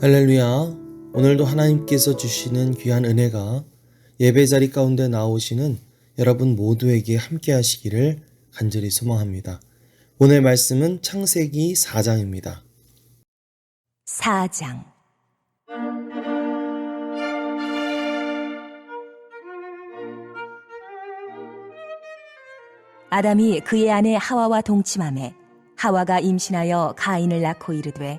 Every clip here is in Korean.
할렐루야. 오늘도 하나님께서 주시는 귀한 은혜가 예배 자리 가운데 나오시는 여러분 모두에게 함께 하시기를 간절히 소망합니다. 오늘 말씀은 창세기 4장입니다. 4장 아담이 그의 아내 하와와 동침함에 하와가 임신하여 가인을 낳고 이르되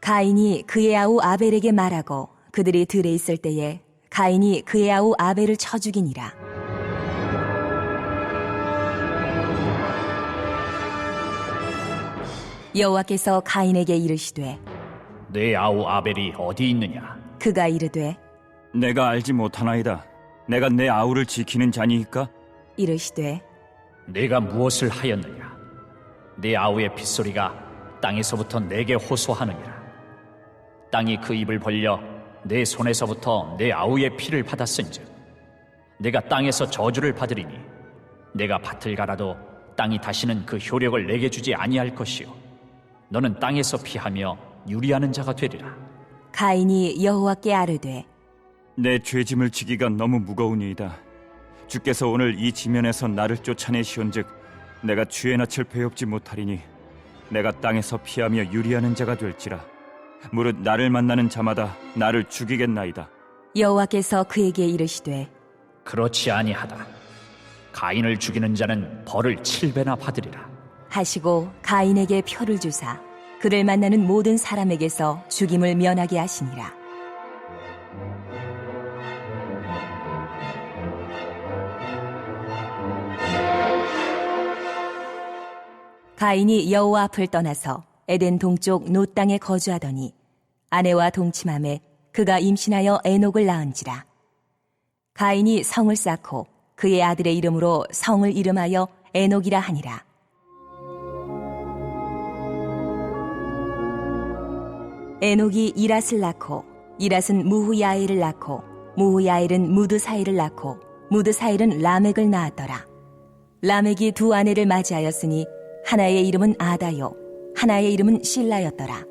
가인이 그의 아우 아벨에게 말하고 그들이 들에 있을 때에 가인이 그의 아우 아벨을 쳐 죽이니라 여호와께서 가인에게 이르시되 내 아우 아벨이 어디 있느냐 그가 이르되 내가 알지 못하나이다. 내가 내 아우를 지키는 자니이까? 이르시되 내가 무엇을 하였느냐 내 아우의 핏소리가 땅에서부터 내게 호소하느니라 땅이 그 입을 벌려 내 손에서부터 내 아우의 피를 받았은즉 내가 땅에서 저주를 받으리니 내가 밭을 갈아도 땅이 다시는 그 효력을 내게 주지 아니할 것이요 너는 땅에서 피하며 유리하는 자가 되리라 가인이 여호와께 아뢰되 내 죄짐을 지기가 너무 무거우니이다. 주께서 오늘 이 지면에서 나를 쫓아내시온즉 내가 주의 낯을 배웁지 못하리니 내가 땅에서 피하며 유리하는 자가 될지라. 무릇 나를 만나는 자마다 나를 죽이겠나이다. 여호와께서 그에게 이르시되 그렇지 아니하다 가인을 죽이는 자는 벌을 칠배나 받으리라 하시고 가인에게 표를 주사 그를 만나는 모든 사람에게서 죽임을 면하게 하시니라. 가인이 여호와 앞을 떠나서 에덴 동쪽 노 땅에 거주하더니 아내와 동침함에 그가 임신하여 에녹을 낳은지라. 가인이 성을 쌓고 그의 아들의 이름으로 성을 이름하여 에녹이라 하니라. 에녹이 이랏을 낳고 이랏은 무후야엘을 낳고 무후야엘은 무드사일을 낳고 무드사일은 라멕을 낳았더라. 라멕이 두 아내를 맞이하였으니 하나의 이름은 아다요 하나의 이름은 실라였더라.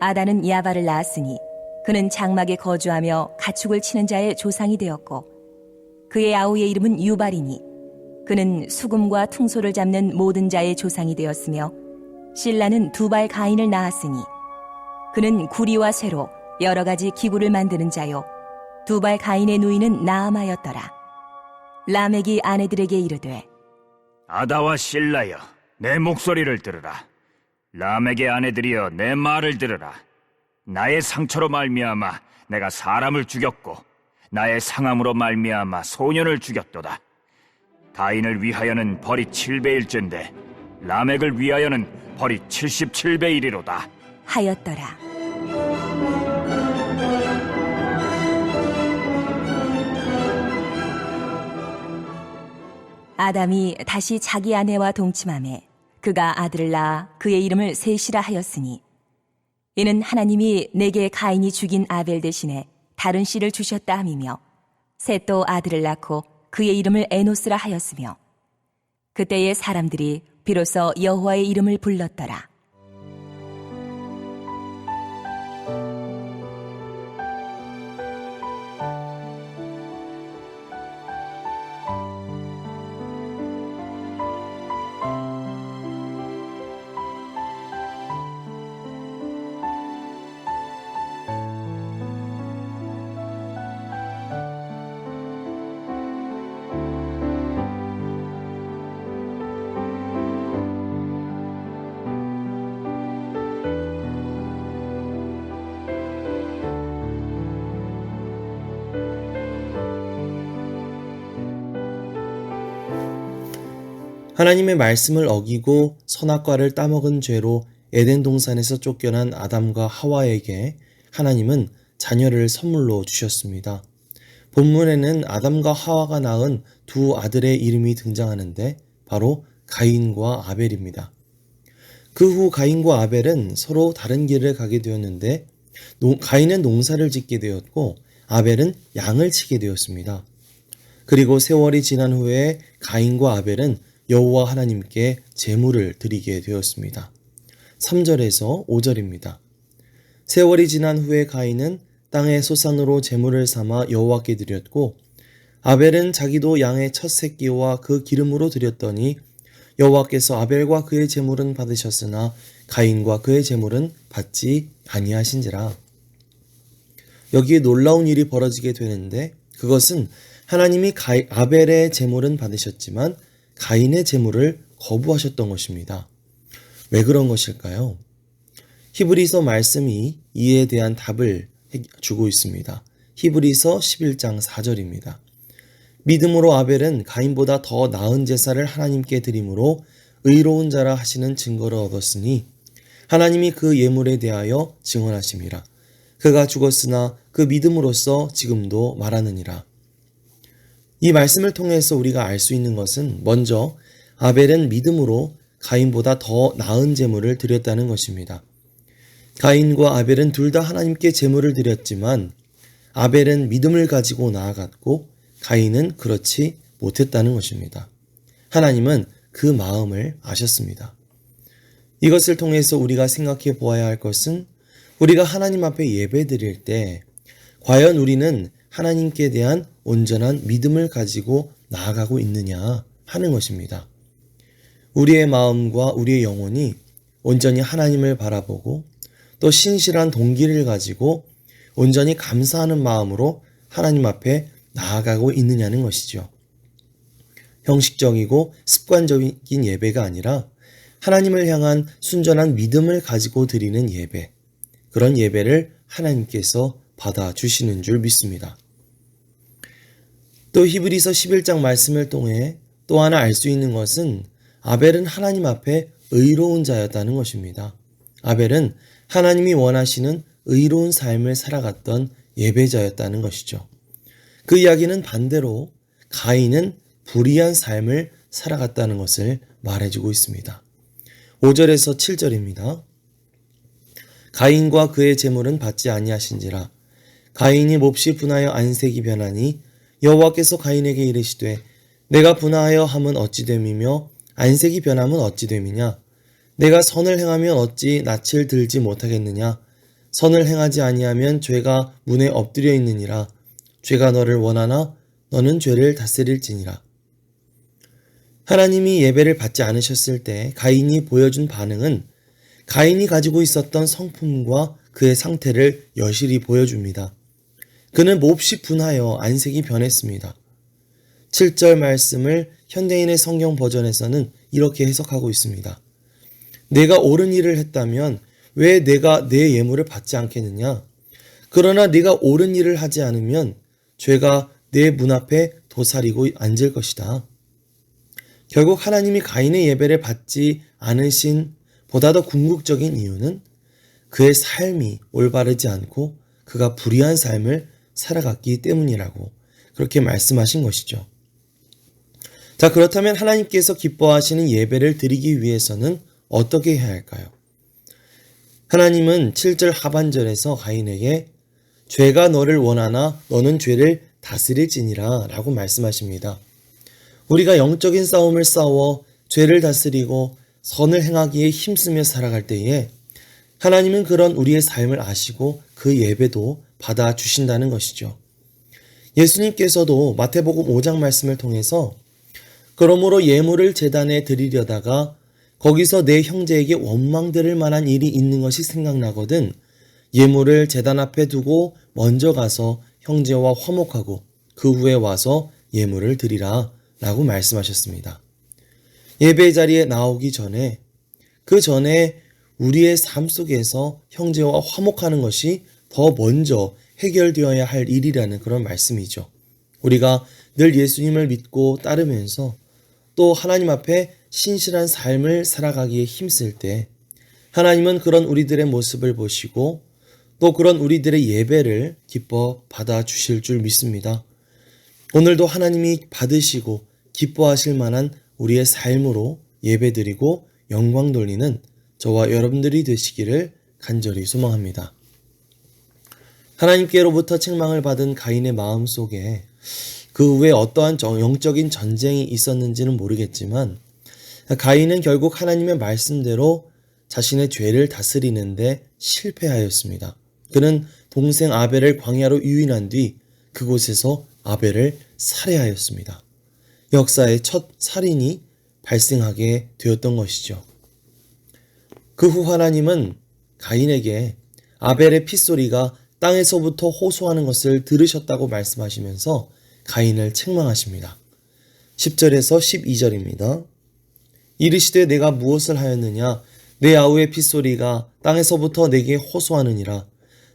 아다는 야발을 낳았으니 그는 장막에 거주하며 가축을 치는 자의 조상이 되었고 그의 아우의 이름은 유발이니 그는 수금과 퉁소를 잡는 모든 자의 조상이 되었으며 실라는 두발 가인을 낳았으니 그는 구리와 쇠로 여러 가지 기구를 만드는 자요 두발 가인의 누이는 나아마였더라 라멕이 아내들에게 이르되 아다와 실라여, 내 목소리를 들으라. 라멕의 아내들이여, 내 말을 들으라. 나의 상처로 말미암아 내가 사람을 죽였고 나의 상함으로 말미암아 소년을 죽였도다. 가인을 위하여는 벌이 7배일진데 라멕을 위하여는 벌이 77배이리로다. 하였더라 아담이 다시 자기 아내와 동침함에 그가 아들을 낳아 그의 이름을 셋이라 하였으니 이는 하나님이 내게 가인이 죽인 아벨 대신에 다른 씨를 주셨다 함이며 셋도 아들을 낳고 그의 이름을 에노스라 하였으며 그때의 사람들이 비로소 여호와의 이름을 불렀더라. 하나님의 말씀을 어기고 선악과를 따먹은 죄로 에덴 동산에서 쫓겨난 아담과 하와에게 하나님은 자녀를 선물로 주셨습니다. 본문에는 아담과 하와가 낳은 두 아들의 이름이 등장하는데 바로 가인과 아벨입니다. 그 후 가인과 아벨은 서로 다른 길을 가게 되었는데 노- 가인은 농사를 짓게 되었고 아벨은 양을 치게 되었습니다. 그리고 세월이 지난 후에 가인과 아벨은 여호와 하나님께 제물을 드리게 되었습니다. 3절에서 5절입니다. 세월이 지난 후에 가인은 땅의 소산으로 제물을 삼아 여호와께 드렸고 아벨은 자기도 양의 첫 새끼와 그 기름으로 드렸더니 여호와께서 아벨과 그의 제물은 받으셨으나 가인과 그의 제물은 받지 아니하신지라. 여기에 놀라운 일이 벌어지게 되는데 그것은 하나님이 아벨의 제물은 받으셨지만 가인의 제물을 거부하셨던 것입니다. 왜 그런 것일까요? 히브리서 말씀이 이에 대한 답을 해- 주고 있습니다. 히브리서 11장 4절입니다. 믿음으로 아벨은 가인보다 더 나은 제사를 하나님께 드림으로 의로운 자라 하시는 증거를 얻었으니 하나님이 그 예물에 대하여 증언하심이라. 그가 죽었으나 그 믿음으로써 지금도 말하느니라. 이 말씀을 통해서 우리가 알 수 있는 것은 먼저 아벨은 믿음으로 가인보다 더 나은 제물을 드렸다는 것입니다. 가인과 아벨은 둘 다 하나님께 제물을 드렸지만 아벨은 믿음을 가지고 나아갔고 가인은 그렇지 못했다는 것입니다. 하나님은 그 마음을 아셨습니다. 이것을 통해서 우리가 생각해 보아야 할 것은 우리가 하나님 앞에 예배 드릴 때 과연 우리는 하나님께 대한 온전한 믿음을 가지고 나아가고 있느냐 하는 것입니다. 우리의 마음과 우리의 영혼이 온전히 하나님을 바라보고 또 신실한 동기를 가지고 온전히 감사하는 마음으로 하나님 앞에 나아가고 있느냐는 것이죠. 형식적이고 습관적인 예배가 아니라 하나님을 향한 순전한 믿음을 가지고 드리는 예배. 그런 예배를 하나님께서 받아 주시는 줄 믿습니다. 또 히브리서 11장 말씀을 통해 또 하나 알 수 있는 것은 아벨은 하나님 앞에 의로운 자였다는 것입니다. 아벨은 하나님이 원하시는 의로운 삶을 살아갔던 예배자였다는 것이죠. 그 이야기는 반대로 가인은 불의한 삶을 살아갔다는 것을 말해주고 있습니다. 5절에서 7절입니다. 가인과 그의 재물은 받지 아니하신지라 가인이 몹시 분하여 안색이 변하니 여호와께서 가인에게 이르시되 내가 분하여 함은 어찌 됨이며 안색이 변함은 어찌 됨이냐? 내가 선을 행하면 어찌 낯을 들지 못하겠느냐? 선을 행하지 아니하면 죄가 문에 엎드려 있느니라. 죄가 너를 원하나 너는 죄를 다스릴지니라. 하나님이 예배를 받지 않으셨을 때 가인이 보여준 반응은 가인이 가지고 있었던 성품과 그의 상태를 여실히 보여줍니다. 그는 몹시 분하여 안색이 변했습니다. 7절 말씀을 현대인의 성경 버전에서는 이렇게 해석하고 있습니다. 내가 옳은 일을 했다면 왜 내가 내 예물을 받지 않겠느냐? 그러나 네가 옳은 일을 하지 않으면 죄가 내 문 앞에 도사리고 앉을 것이다. 결국 하나님이 가인의 예배를 받지 않으신 보다 더 궁극적인 이유는 그의 삶이 올바르지 않고 그가 불의한 삶을 살아갔기 때문이라고 그렇게 말씀하신 것이죠. 자, 그렇다면 하나님께서 기뻐하시는 예배를 드리기 위해서는 어떻게 해야 할까요? 하나님은 7절 하반절에서 가인에게 죄가 너를 원하나 너는 죄를 다스릴지니라 라고 말씀하십니다. 우리가 영적인 싸움을 싸워 죄를 다스리고 선을 행하기에 힘쓰며 살아갈 때에 하나님은 그런 우리의 삶을 아시고 그 예배도 받아 주신다는 것이죠. 예수님께서도 마태복음 5장 말씀을 통해서 그러므로 예물을 재단에 드리려다가 거기서 내 형제에게 원망들을 만한 일이 있는 것이 생각나거든 예물을 재단 앞에 두고 먼저 가서 형제와 화목하고 그 후에 와서 예물을 드리라 라고 말씀하셨습니다. 예배 자리에 나오기 전에 그 전에 우리의 삶 속에서 형제와 화목하는 것이 더 먼저 해결되어야 할 일이라는 그런 말씀이죠. 우리가 늘 예수님을 믿고 따르면서 또 하나님 앞에 신실한 삶을 살아가기에 힘쓸 때 하나님은 그런 우리들의 모습을 보시고 또 그런 우리들의 예배를 기뻐 받아 주실 줄 믿습니다. 오늘도 하나님이 받으시고 기뻐하실 만한 우리의 삶으로 예배드리고 영광 돌리는 저와 여러분들이 되시기를 간절히 소망합니다. 하나님께로부터 책망을 받은 가인의 마음 속에 그 후에 어떠한 정- 영적인 전쟁이 있었는지는 모르겠지만 가인은 결국 하나님의 말씀대로 자신의 죄를 다스리는데 실패하였습니다. 그는 동생 아벨을 광야로 유인한 뒤 그곳에서 아벨을 살해하였습니다. 역사의 첫 살인이 발생하게 되었던 것이죠. 그 후 하나님은 가인에게 아벨의 핏소리가 땅에서부터 호소하는 것을 들으셨다고 말씀하시면서 가인을 책망하십니다. 10절에서 12절입니다. 이르시되 내가 무엇을 하였느냐 내 아우의 핏소리가 땅에서부터 내게 호소하느니라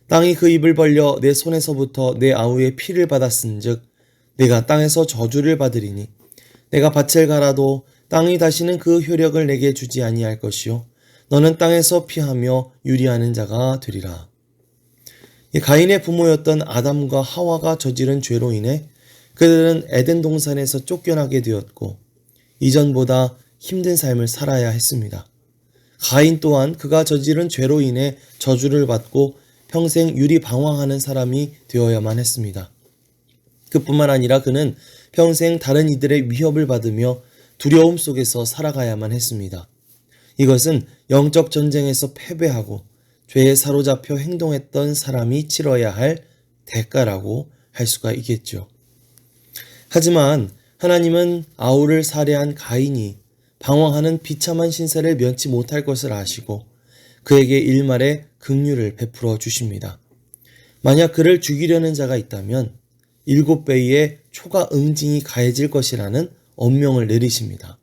땅이 그 입을 벌려 내 손에서부터 내 아우의 피를 받았은즉 내가 땅에서 저주를 받으리니 내가 밭을 갈아도 땅이 다시는 그 효력을 내게 주지 아니할 것이요 너는 땅에서 피하며 유리하는 자가 되리라. 이 가인의 부모였던 아담과 하와가 저지른 죄로 인해 그들은 에덴 동산에서 쫓겨나게 되었고 이전보다 힘든 삶을 살아야 했습니다. 가인 또한 그가 저지른 죄로 인해 저주를 받고 평생 유리방황하는 사람이 되어야만 했습니다. 그뿐만 아니라 그는 평생 다른 이들의 위협을 받으며 두려움 속에서 살아가야만 했습니다. 이것은 영적 전쟁에서 패배하고 죄에 사로잡혀 행동했던 사람이 치러야 할 대가라고 할 수가 있겠죠. 하지만 하나님은 아우를 살해한 가인이 방황하는 비참한 신세를 면치 못할 것을 아시고 그에게 일말의 긍휼을 베풀어 주십니다. 만약 그를 죽이려는 자가 있다면 일곱 배의 초가 응징이 가해질 것이라는 엄명을 내리십니다.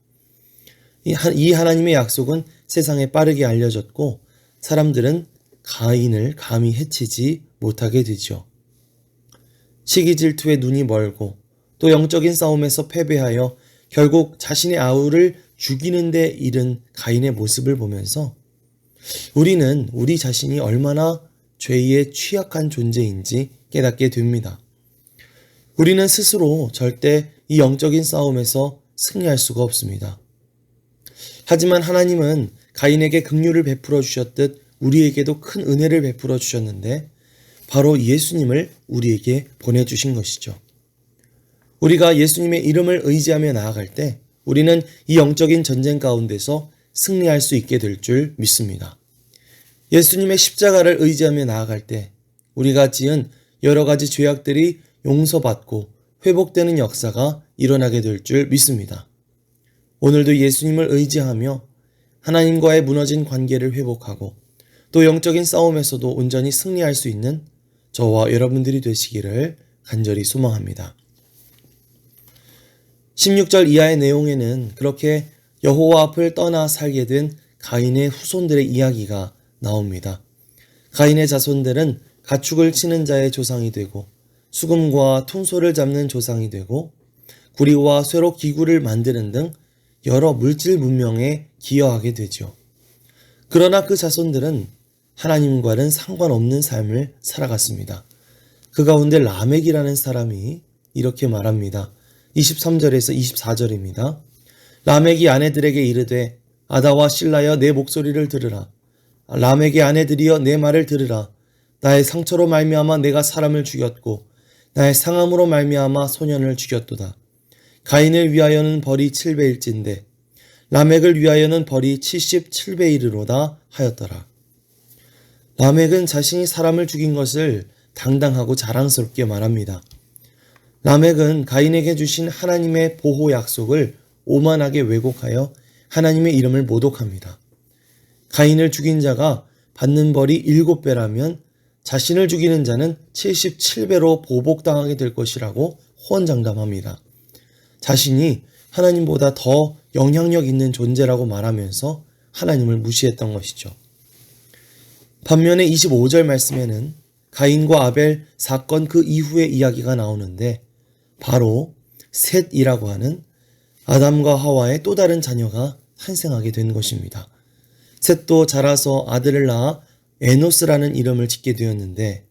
이 하나님의 약속은 세상에 빠르게 알려졌고 사람들은 가인을 감히 해치지 못하게 되죠. 시기 질투에 눈이 멀고 또 영적인 싸움에서 패배하여 결국 자신의 아우를 죽이는 데 이른 가인의 모습을 보면서 우리는 우리 자신이 얼마나 죄에 취약한 존재인지 깨닫게 됩니다. 우리는 스스로 절대 이 영적인 싸움에서 승리할 수가 없습니다. 하지만 하나님은 가인에게 긍휼을 베풀어 주셨듯 우리에게도 큰 은혜를 베풀어 주셨는데 바로 예수님을 우리에게 보내주신 것이죠. 우리가 예수님의 이름을 의지하며 나아갈 때 우리는 이 영적인 전쟁 가운데서 승리할 수 있게 될 줄 믿습니다. 예수님의 십자가를 의지하며 나아갈 때 우리가 지은 여러 가지 죄악들이 용서받고 회복되는 역사가 일어나게 될 줄 믿습니다. 오늘도 예수님을 의지하며 하나님과의 무너진 관계를 회복하고 또 영적인 싸움에서도 온전히 승리할 수 있는 저와 여러분들이 되시기를 간절히 소망합니다. 16절 이하의 내용에는 그렇게 여호와 앞을 떠나 살게 된 가인의 후손들의 이야기가 나옵니다. 가인의 자손들은 가축을 치는 자의 조상이 되고 수금과 퉁소를 잡는 조상이 되고 구리와 쇠로 기구를 만드는 등 여러 물질 문명에 기여하게 되죠. 그러나 그 자손들은 하나님과는 상관없는 삶을 살아갔습니다. 그 가운데 라멕이라는 사람이 이렇게 말합니다. 23절에서 24절입니다. 라멕이 아내들에게 이르되 아다와 신라여 내 목소리를 들으라. 라멕의 아내들이여 내 말을 들으라. 나의 상처로 말미암아 내가 사람을 죽였고 나의 상함으로 말미암아 소년을 죽였도다. 가인을 위하여는 벌이 7배일진데 라멕을 위하여는 벌이 77배이르로다 하였더라. 라멕은 자신이 사람을 죽인 것을 당당하고 자랑스럽게 말합니다. 라멕은 가인에게 주신 하나님의 보호 약속을 오만하게 왜곡하여 하나님의 이름을 모독합니다. 가인을 죽인 자가 받는 벌이 일곱 배라면 자신을 죽이는 자는 77배로 보복당하게 될 것이라고 호언장담합니다. 자신이 하나님보다 더 영향력 있는 존재라고 말하면서 하나님을 무시했던 것이죠. 반면에 25절 말씀에는 가인과 아벨 사건 그 이후의 이야기가 나오는데 바로 셋이라고 하는 아담과 하와의 또 다른 자녀가 탄생하게 된 것입니다. 셋도 자라서 아들을 낳아 에노스라는 이름을 짓게 되었는데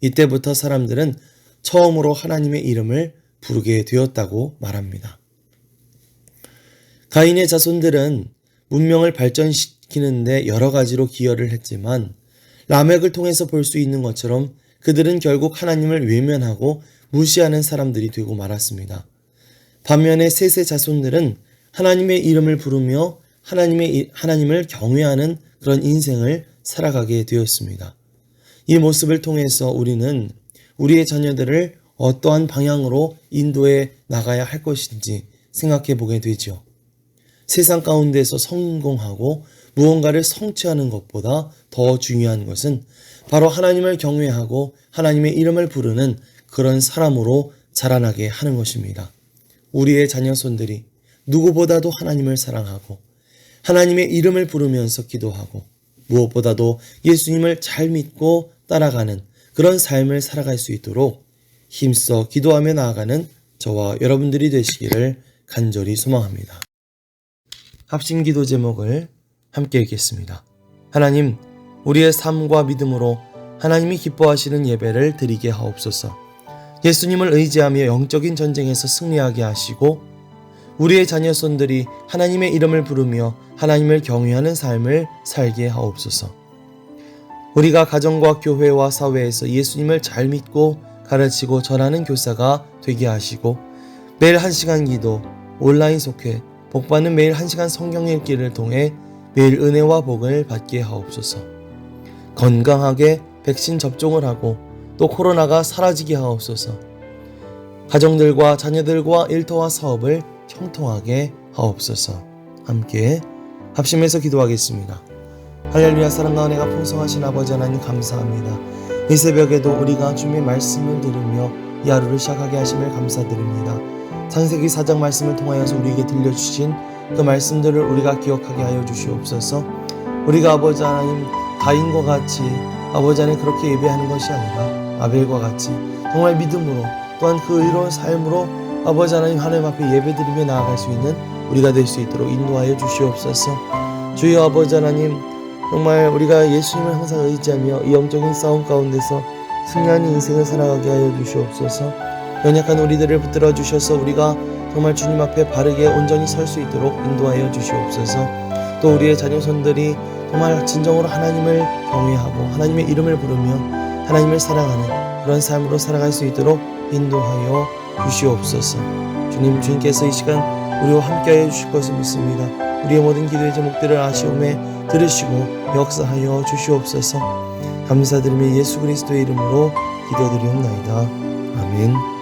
이때부터 사람들은 처음으로 하나님의 이름을 부르게 되었다고 말합니다. 가인의 자손들은 문명을 발전시키는데 여러 가지로 기여를 했지만 라멕을 통해서 볼 수 있는 것처럼 그들은 결국 하나님을 외면하고 무시하는 사람들이 되고 말았습니다. 반면에 셋의 자손들은 하나님의 이름을 부르며 하나님의 하나님을 경외하는 그런 인생을 살아가게 되었습니다. 이 모습을 통해서 우리는 우리의 자녀들을 어떠한 방향으로 인도해 나가야 할 것인지 생각해 보게 되죠. 세상 가운데서 성공하고 무언가를 성취하는 것보다 더 중요한 것은 바로 하나님을 경외하고 하나님의 이름을 부르는 그런 사람으로 자라나게 하는 것입니다. 우리의 자녀손들이 누구보다도 하나님을 사랑하고 하나님의 이름을 부르면서 기도하고 무엇보다도 예수님을 잘 믿고 따라가는 그런 삶을 살아갈 수 있도록 힘써 기도하며 나아가는 저와 여러분들이 되시기를 간절히 소망합니다. 합심 기도 제목을 함께 읽겠습니다. 하나님, 우리의 삶과 믿음으로 하나님이 기뻐하시는 예배를 드리게 하옵소서. 예수님을 의지하며 영적인 전쟁에서 승리하게 하시고 우리의 자녀 손들이 하나님의 이름을 부르며 하나님을 경외하는 삶을 살게 하옵소서. 우리가 가정과 교회와 사회에서 예수님을 잘 믿고 가르치고 전하는 교사가 되게 하시고 매일 한 시간 기도, 온라인 속회, 복받는 매일 한 시간 성경 읽기를 통해 매일 은혜와 복을 받게 하옵소서. 건강하게 백신 접종을 하고 또 코로나가 사라지게 하옵소서. 가정들과 자녀들과 일터와 사업을 형통하게 하옵소서. 함께 합심해서 기도하겠습니다. 할렐루야 사랑과 은혜가 풍성하신 아버지 하나님 감사합니다. 이 새벽에도 우리가 주님의 말씀을 들으며 이 하루를 시작하게 하심을 감사드립니다. 창세기 4장 말씀을 통하여서 우리에게 들려주신 그 말씀들을 우리가 기억하게 하여 주시옵소서. 우리가 아버지 하나님 가인과 같이 아버지 하나님 그렇게 예배하는 것이 아니라 아벨과 같이 정말 믿음으로 또한 그 의로운 삶으로 아버지 하나님 하나님 앞에 예배드리며 나아갈 수 있는 우리가 될 수 있도록 인도하여 주시옵소서. 주여 아버지 하나님 정말 우리가 예수님을 항상 의지하며 이 영적인 싸움 가운데서 승리하는 인생을 살아가게 하여 주시옵소서. 연약한 우리들을 붙들어 주셔서 우리가 정말 주님 앞에 바르게 온전히 설 수 있도록 인도하여 주시옵소서. 또 우리의 자녀손들이 정말 진정으로 하나님을 경외하고 하나님의 이름을 부르며 하나님을 사랑하는 그런 삶으로 살아갈 수 있도록 인도하여 주시옵소서. 주님 주님께서 이 시간 우리와 함께하여 주실 것을 믿습니다. 우리의 모든 기도의 제목들을 아시오매 들으시고 역사하여 주시옵소서. 감사드리며 예수 그리스도의 이름으로 기도드리옵나이다. 아멘.